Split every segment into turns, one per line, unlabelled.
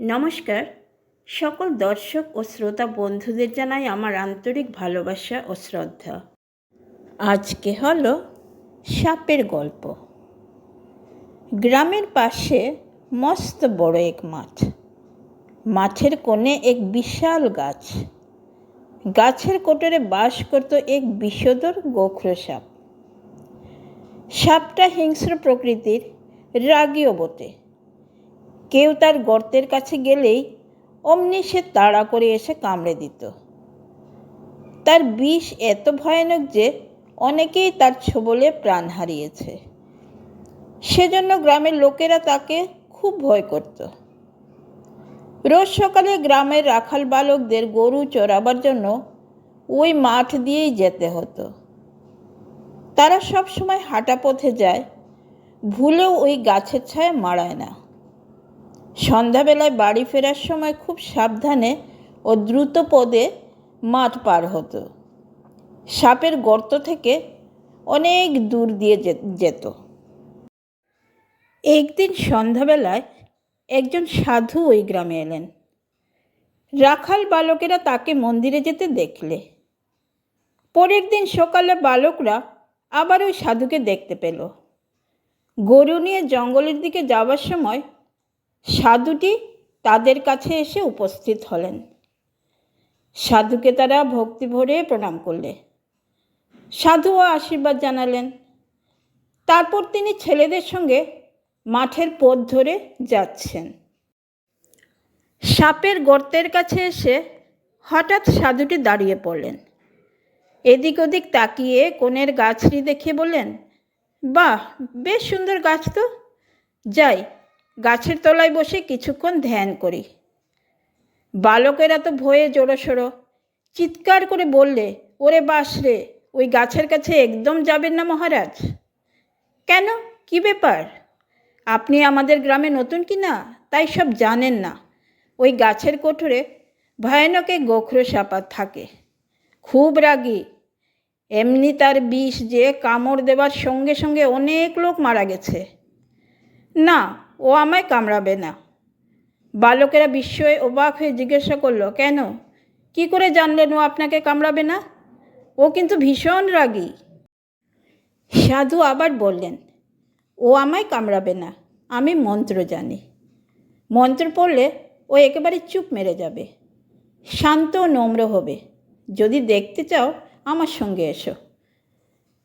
নমস্কার। সকল দর্শক ও শ্রোতা বন্ধুদের জানাই আমার আন্তরিক ভালোবাসা ও শ্রদ্ধা। আজকে হলো সাপের গল্প। গ্রামের পাশে মস্ত বড় এক মাঠ। মাঠের কোণে এক বিশাল গাছ। গাছের কোটরে বাস করত এক বিষধর গোখরো সাপ। সাপটা হিংস্র প্রকৃতির রাগীও বটে। কেউ তার গর্তের কাছে গেলেই অমনি সে তাড়া করে এসে কামড়ে দিত। তার বিষ এত ভয়ানক যে অনেকেই তার ছোবলে প্রাণ হারিয়েছে। সেজন্য গ্রামের লোকেরা তাকে খুব ভয় করত। রোজ সকালে গ্রামের রাখাল বালকদের গরু চড়াবার জন্য ওই মাঠ দিয়েই যেতে হতো। তারা সব সময় হাঁটা পথে যায়, ভুলেও ওই গাছের ছায়া মাড়ায় না। সন্ধ্যাবেলায় বাড়ি ফেরার সময় খুব সাবধানে ও দ্রুত পদে মাঠ পার হতো। সাপের গর্ত থেকে অনেক দূর দিয়ে যেত। একদিন সন্ধ্যাবেলায় একজন সাধু ওই গ্রামে এলেন। রাখাল বালকেরা তাকে মন্দিরে যেতে দেখলে। পরের দিন সকালে বালকরা আবার ওই সাধুকে দেখতে পেল। গরু নিয়ে জঙ্গলের দিকে যাওয়ার সময় সাধুটি তাদের কাছে এসে উপস্থিত হলেন। সাধুকে তারা ভক্তি ভরে প্রণাম করলে। সাধুও আশীর্বাদ জানালেন। তারপর তিনি ছেলেদের সঙ্গে মাঠের পথ ধরে যাচ্ছেন। সাপের গর্তের কাছে এসে হঠাৎ সাধুটি দাঁড়িয়ে পড়লেন। এদিক ওদিক তাকিয়ে কোণের গাছটি দেখে বললেন, বাহ, বেশ সুন্দর গাছ তো। যাই গাছের তলায় বসে কিছুক্ষণ ধ্যান করি। বালকেরা তো ভয়ে জোড়োসোড়ো। চিৎকার করে বললে, ওরে বাস রে, ওই গাছের কাছে একদম যাবেন না মহারাজ? কেন? কি ব্যাপার? আপনি আমাদের গ্রামে নতুন কি না? তাই সব জানেন না। ওই গাছের কোঠরে ভয়ানকে গোখরো সাপাত থাকে। খুব রাগী। এমনি তার বিষ যে কামড় দেবার সঙ্গে সঙ্গে অনেক লোক মারা গেছে। না ও আমায় কামড়াবে না। বালকেরা বিস্ময়ে অবাক হয়ে জিজ্ঞাসা করল, কেন? কি করে জানলেন ও আপনাকে কামড়াবে না? ও কিন্তু ভীষণ রাগী। সাধু আবার বললেন, ও আমায় কামড়াবে না, আমি মন্ত্র জানি। মন্ত্র পড়লে ও একেবারে চুপ মেরে যাবে। শান্ত নম্র হবে। যদি দেখতে চাও, আমার সঙ্গে এসো।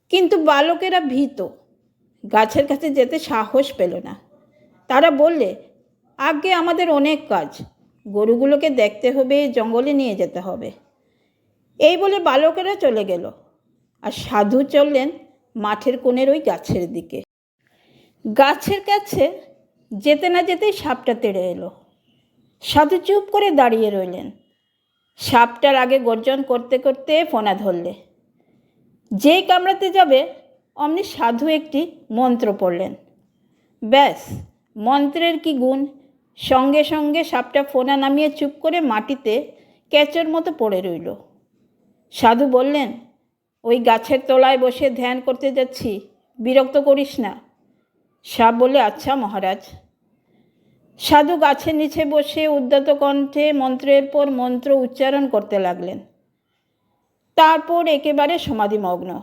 কিন্তু বালকেরা ভীত। গাছের কাছে যেতে সাহস পেল না। তারা বললে, আগে আমাদের অনেক কাজ। গরুগুলোকে দেখতে হবে, জঙ্গলে নিয়ে যেতে হবে। এই বলে বালকেরা চলে গেল। আর সাধু চললেন মাঠের কোণের ওই গাছের দিকে। গাছের কাছে যেতে না যেতেই সাপটা তেড়ে এলো। সাধু চুপ করে দাঁড়িয়ে রইলেন। সাপটার আগে গর্জন করতে করতে ফোনা ধরলে। যেই কামড়াতে যাবে, অমনি সাধু একটি মন্ত্র পড়লেন। ব্যাস মন্ত্রের কি গুণ? সঙ্গে সঙ্গে সাপটা ফোনা নামিয়ে চুপ করে মাটিতে ক্যাচর মতো পড়ে রইল। সাধু বললেন, ওই গাছের তলায় বসে ধ্যান করতে যাচ্ছি, বিরক্ত করিস না। সাপ বলে আচ্ছা মহারাজ। সাধু গাছের নিচে বসে উদ্যত কণ্ঠে মন্ত্রের পর মন্ত্র উচ্চারণ করতে লাগলেন। তারপর একেবারে সমাধিমগ্ন।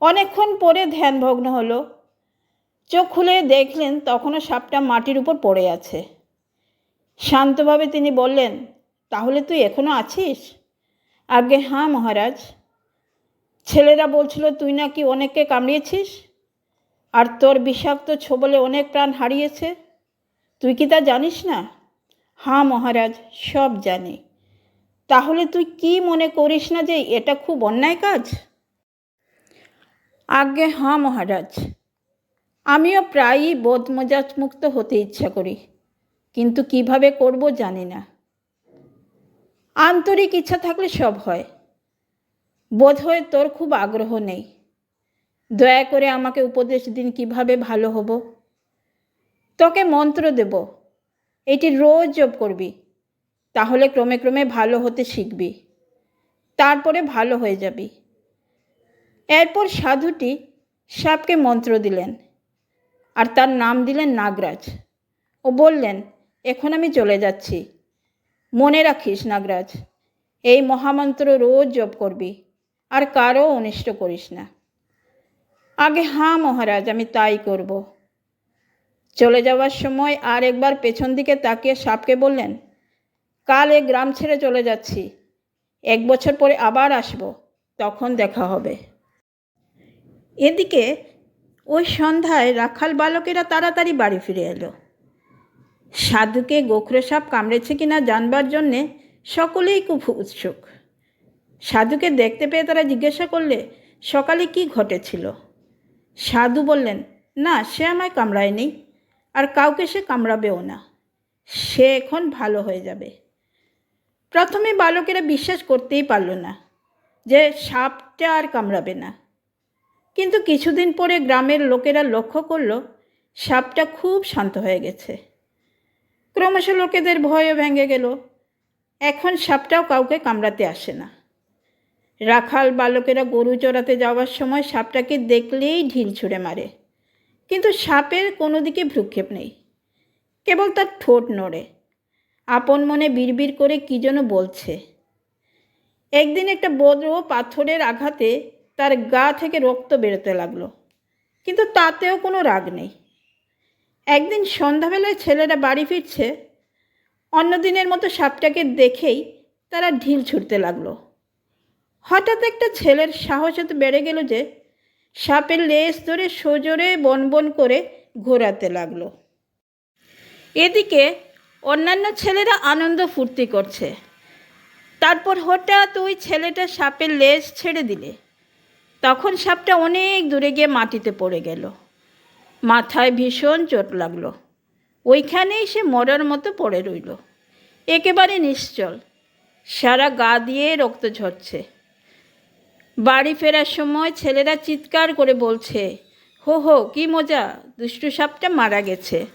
অনেকক্ষণ পরে ধ্যানভগ্ন হলো। চোখ খুলে দেখলেন তখনও সাপটা মাটির উপর পড়ে আছে। শান্তভাবে তিনি বললেন, তাহলে তুই এখনও আছিস? আগে হ্যাঁ মহারাজ। ছেলেরা বলছিল তুই নাকি অনেককে কামড়িয়েছিস? আর তোর বিষাক্ত ছোবলে অনেক প্রাণ হারিয়েছে। তুই কি তা জানিস না? হ্যাঁ মহারাজ, সব জানি। তাহলে তুই কি মনে করিস না যে এটা খুব অন্যায় কাজ? আজ্ঞে হ্যাঁ মহারাজ। আমিও প্রায়ই বোধমজাজ মুক্ত হতে ইচ্ছা করি, কিন্তু কীভাবে করব জানি না। আন্তরিক ইচ্ছা থাকলে সব হয়। বোধ হয় তোর খুব আগ্রহ নেই। দয়া করে আমাকে উপদেশ দিন কীভাবে ভালো হব। তোকে মন্ত্র দেব, এটি রোজ জপ করবি, তাহলে ক্রমে ক্রমে ভালো হতে শিখবি, তারপরে ভালো হয়ে যাবি। এরপর সাধুটি সাপকে মন্ত্র দিলেন। আর তার নাম দিলেন নাগরাজ। ও বললেন, এখন আমি চলে যাচ্ছি। মনে রাখিস নাগরাজ, এই মহামন্ত্র রোজ জপ করবি, আর কারও অনিষ্ট করিস না। আগে হাঁ মহারাজ, আমি তাই করব। চলে যাওয়ার সময় আর একবার পেছন দিকে তাকিয়ে সাপকে বললেন, কাল এ গ্রাম ছেড়ে চলে যাচ্ছি। এক বছর পরে আবার আসব, তখন দেখা হবে। এদিকে ওই সন্ধ্যায় রাখাল বালকেরা তাড়াতাড়ি বাড়ি ফিরে এলো। সাধুকে গোখরো সাপ কামড়েছে কিনা জানবার জন্যে সকলেই খুব উৎসুক। সাধুকে দেখতে পেয়ে তারা জিজ্ঞাসা করলে, সকালে কি ঘটেছিল? সাধু বললেন, না, সে আমায় কামড়ায়নি, আর কাউকে সে কামড়াবেও না। সে এখন ভালো হয়ে যাবে। প্রথমে বালকেরা বিশ্বাস করতেই পারল না যে সাপটা আর কামড়াবে না। কিন্তু কিছুদিন পরে গ্রামের লোকেরা লক্ষ্য করল, সাপটা খুব শান্ত হয়ে গেছে। ক্রমশ লোকেদের ভয়ও ভেঙে গেল। এখন সাপটাও কাউকে কামড়াতে আসে না। রাখাল বালকেরা গরু চড়াতে যাওয়ার সময় সাপটাকে দেখলেই ঢিল ছুঁড়ে মারে। কিন্তু সাপের কোনো দিকে ভ্রুক্ষেপ নেই। কেবল তার ঠোঁট নড়ে। আপন মনে বিড়বিড় করে কী যেন বলছে। একদিন একটা বড় পাথরের আঘাতে তার গা থেকে রক্ত বেরোতে লাগল। কিন্তু তাতেও কোনো রাগ নেই। একদিন সন্ধ্যাবেলায় ছেলেরা বাড়ি ফিরছে, অন্য দিনের মতো সাপটাকে দেখেই তারা ঢিল ছুটতে লাগল। হঠাৎ একটা ছেলের সাহস এত বেড়ে গেল যে সাপের লেজ ধরে সজোরে বন বন করে ঘোরাতে লাগল। এদিকে অন্যান্য ছেলেরা আনন্দ ফুর্তি করছে। তারপর হঠাৎ ওই ছেলেটা সাপের লেজ ছেড়ে দিলে। তখন সাপটা অনেক দূরে গিয়ে মাটিতে পড়ে গেল। মাথায় ভীষণ চোট লাগল। ওইখানেই সে মরার মতো পড়ে রইল। একেবারে নিশ্চল। সারা গা দিয়ে রক্ত ঝরছে। বাড়ি ফেরার সময় ছেলেরা চিৎকার করে বলছে, হো হো, কি মজা, দুষ্টু সাপটা মারা গেছে।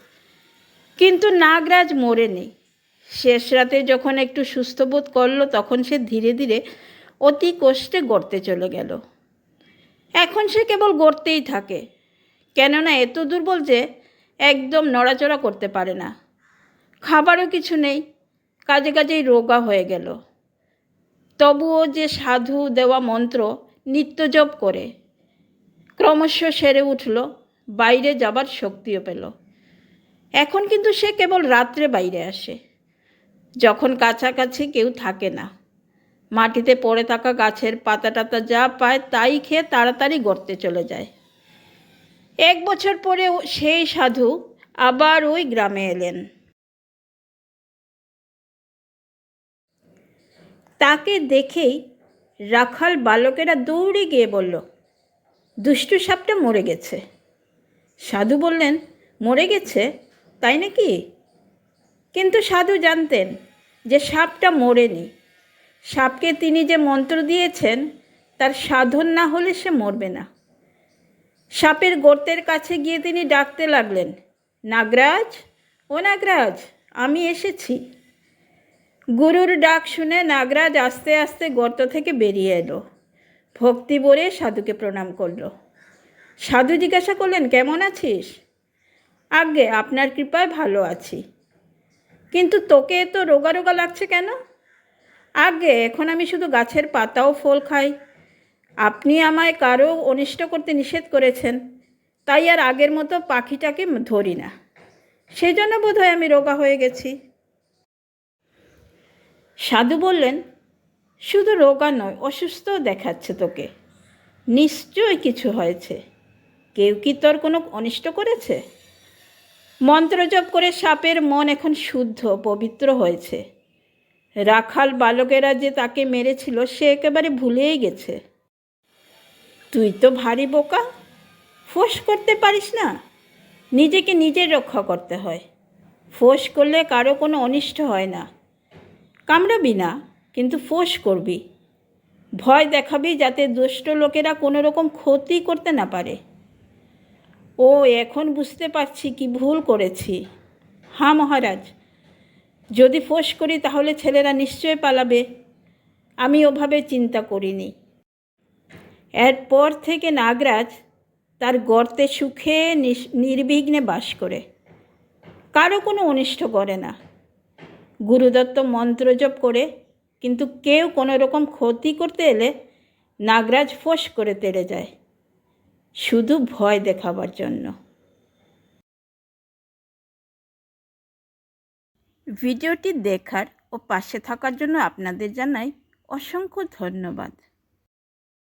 কিন্তু নাগরাজ মরেনি। শেষ রাতে যখন একটু সুস্থ বোধ করল, তখন সে ধীরে ধীরে অতি কষ্টে গড়তে চলে গেল। এখন সে কেবল গড়তেই থাকে। কেননা এত দুর্বল যে একদম নড়াচড়া করতে পারে না। খাবারও কিছু নেই, কাজে কাজেই রোগা হয়ে গেল। তবুও যে সাধু দেওয়া মন্ত্র নিত্য জপ করে, ক্রমশ সেরে উঠল, বাইরে যাবার শক্তিও পেল। এখন কিন্তু সে কেবল রাত্রে বাইরে আসে, যখন কাছাকাছি কেউ থাকে না। মাটিতে পড়ে থাকা গাছের পাতা টাতা যা পায় তাই খেয়ে তাড়াতাড়ি গড়তে চলে যায়। এক বছর পরে সেই সাধু আবার ওই গ্রামে এলেন। তাকে দেখেই রাখাল বালকেরা দৌড়ে গিয়ে বলল, দুষ্টু সাপটা মরে গেছে। সাধু বললেন, মরে গেছে? তাই নাকি? কিন্তু সাধু জানতেন যে সাপটা মরেনি। সাপকে তিনি যে মন্ত্র দিয়েছেন, তার সাধন না হলে সে মরবে না। সাপের গর্তের কাছে গিয়ে তিনি ডাকতে লাগলেন, নাগরাজ, ও নাগরাজ, আমি এসেছি। গুরুর ডাক শুনে নাগরাজ আস্তে আস্তে গর্ত থেকে বেরিয়ে এলো। ভক্তি ভরে সাধুকে প্রণাম করল। সাধু জিজ্ঞাসা করলেন, কেমন আছিস? আগে আপনার কৃপায় ভালো আছি। কিন্তু তোকে তো রোগা রোগা লাগছে কেন? আগে, এখন আমি শুধু গাছের পাতা ও ফল খাই। আপনি আমায় কারও অনিষ্ট করতে নিষেধ করেছেন, তাই আর আগের মতো পাখিটাকে ধরি না। সেই জন্য বোধহয় আমি রোগা হয়ে গেছি। সাধু বললেন, শুধু রোগা নয়, অসুস্থও দেখাচ্ছে তোকে। নিশ্চয়ই কিছু হয়েছে। কেউ কি তোর কোনো অনিষ্ট করেছে? মন্ত্রজপ করে সাপের মন এখন শুদ্ধ, পবিত্র হয়েছে। রাখাল বালকেরা যে তাকে মেরেছিল, সে একেবারে ভুলেই গেছে। তুই তো ভারী বোকা। ফোঁস করতে পারিস না। নিজেকে নিজে রক্ষা করতে হয়। ফোঁস করলে কারও কোনো অনিষ্ট হয় না। কামড়াবি না, কিন্তু ফোঁস করবি। ভয় দেখাবি যাতে দুষ্ট লোকেরা কোনো রকম ক্ষতি করতে না পারে। ও, এখন বুঝতে পারছি কি ভুল করেছি। হ্যাঁ মহারাজ। যদি ফোঁস করি তাহলে ছেলেরা নিশ্চয় পালাবে। আমি ওভাবে চিন্তা করিনি। এরপর থেকে নাগরাজ তার গর্তে সুখে নির্বিঘ্নে বাস করে। কারও কোনো অনিষ্ট করে না। গুরুদত্ত মন্ত্রজপ করে, কিন্তু কেউ কোনো রকম ক্ষতি করতে এলে নাগরাজ ফোঁস করে তেড়ে যায়। শুধু ভয় দেখাবার জন্য। ভিডিওটি দেখার ও পাশে থাকার জন্য আপনাদের জানাই অসংখ্য ধন্যবাদ।